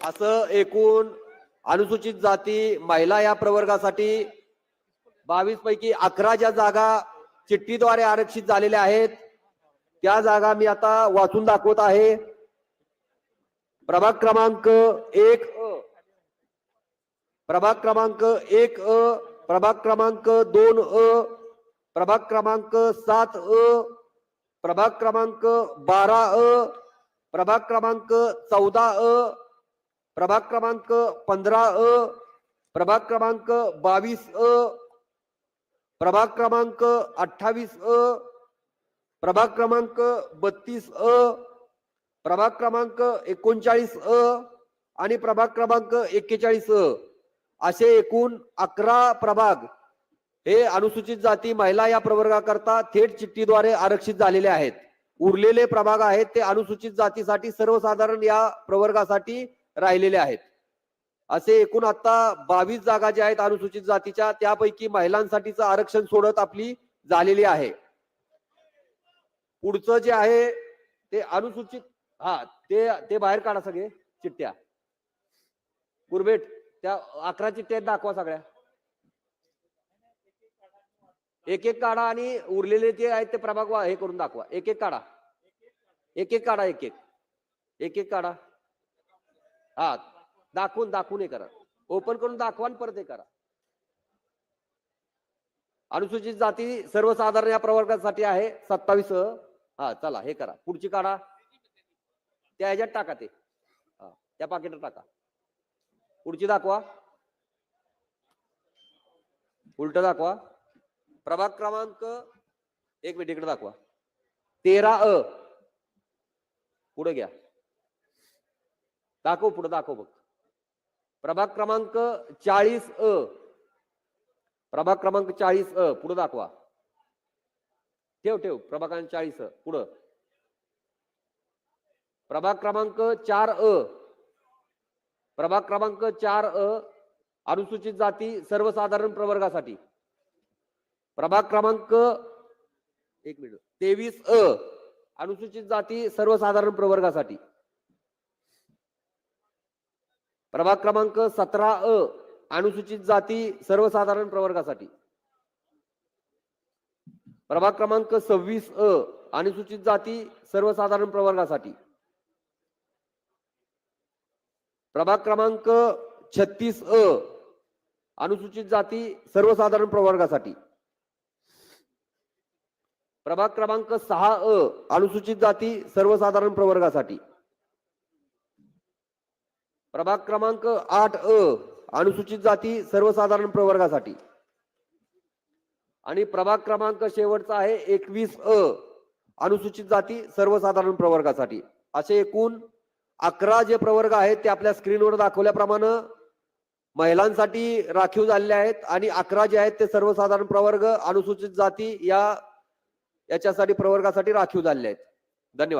असं एकूण अनुसूचित जाती महिला या प्रवर्गासाठी बावीस पैकी अकरा ज्या जागा चिठ्ठीद्वारे आरक्षित झालेल्या आहेत त्या जागा मी आता वाचून दाखवत आहे. प्रभाग क्रमांक एक अ. प्रभाग क्रमांक एक अ प्रभाग क्रमांक दोन अ प्रभाग क्रमांक सात अ प्रभाग क्रमांक बारा अ प्रभाग क्रमांक चौदा अ प्रभाग क्रमांक पंधरा अ प्रभाग क्रमांक बावीस अ प्रभाग क्रमांक अठ्ठावीस अ प्रभाग क्रमांक बत्तीस अ प्रभाग क्रमांक एकोणचाळीस अ आणि प्रभाग क्रमांक एक्केचाळीस अ. असे एकूण अकरा प्रभाग हे अनुसूचित जाती महिला या प्रवर्गाकरता थेट चिठ्ठीद्वारे आरक्षित झालेले आहेत. उरलेले प्रभाग आहेत ते अनुसूचित जातीसाठी सर्वसाधारण या प्रवर्गासाठी राहिलेले आहेत. असे एकूण आता बावीस जागा ज्या आहेत अनुसूचित जातीच्या त्यापैकी महिलांसाठीचं आरक्षण सोडत आपली झालेली आहे. पुढचं जे आहे ते अनुसूचित हा ते ते बाहेर काढा सगळे चिठ्ठ्या. गुरबेट त्या अकरा चिठ्ठ्या दाखवा सगळ्या. एक एक काढा आणि उरलेले जे आहेत ते प्रभाग हे करून दाखवा. एक एक काढा. एक एक काढा एक एक एक एक काढा. हा दाखवून दाखवून हे करा. ओपन करून दाखवा आणि परत हे करा. अनुसूचित जाती सर्वसाधारण या प्रवर्गासाठी आहे सत्तावीस हा चला हे करा. पुढची काढा. त्या ह्याच्यात टाका ते. हा त्या पाकिटात टाका. पुढची दाखवा. उलट दाखवा. प्रभाग क्रमांक एक मिनिट इकडे दाखवा. तेरा अ. पुढे घ्या. दाखव पुढे दाखव बघ. प्रभाग क्रमांक चाळीस अ. प्रभाग क्रमांक चाळीस अ. पुढे दाखवा. ठेव ठेव. प्रभाग चाळीस अ. पुढं. प्रभाग क्रमांक चार अ. प्रभाग क्रमांक चार अ. अनुसूचित जाती सर्वसाधारण प्रवर्गासाठी. प्रभाग क्रमांक एक मिनिट. तेवीस अ. अनुसूचित जाती सर्वसाधारण प्रवर्गासाठी. प्रभाग क्रमांक सतरा अ अनुसूचित जाती सर्वसाधारण प्रवर्गासाठी. प्रभाग क्रमांक सव्वीस अ अनुसूचित जाती सर्वसाधारण प्रवर्गासाठी. प्रभाग क्रमांक छत्तीस अ अनुसूचित जाती सर्वसाधारण प्रवर्गासाठी. प्रभाग क्रमांक सहा अ अनुसूचित जाती सर्वसाधारण प्रवर्गासाठी. प्रभाग क्रमांक आठ अ अनुसूचित जाती सर्वसाधारण प्रवर्गासाठी. आणि प्रभाग क्रमांक शेवटचा आहे एकवीस अ अनुसूचित जाती सर्वसाधारण प्रवर्गासाठी. असे एकूण अकरा जे प्रवर्ग आहेत ते आपल्या स्क्रीनवर दाखवल्याप्रमाणे महिलांसाठी राखीव झालेले आहेत आणि अकरा जे आहेत ते सर्वसाधारण प्रवर्ग अनुसूचित जाती या याच्यासाठी प्रवर्गासाठी राखीव झालेले आहेत. धन्यवाद.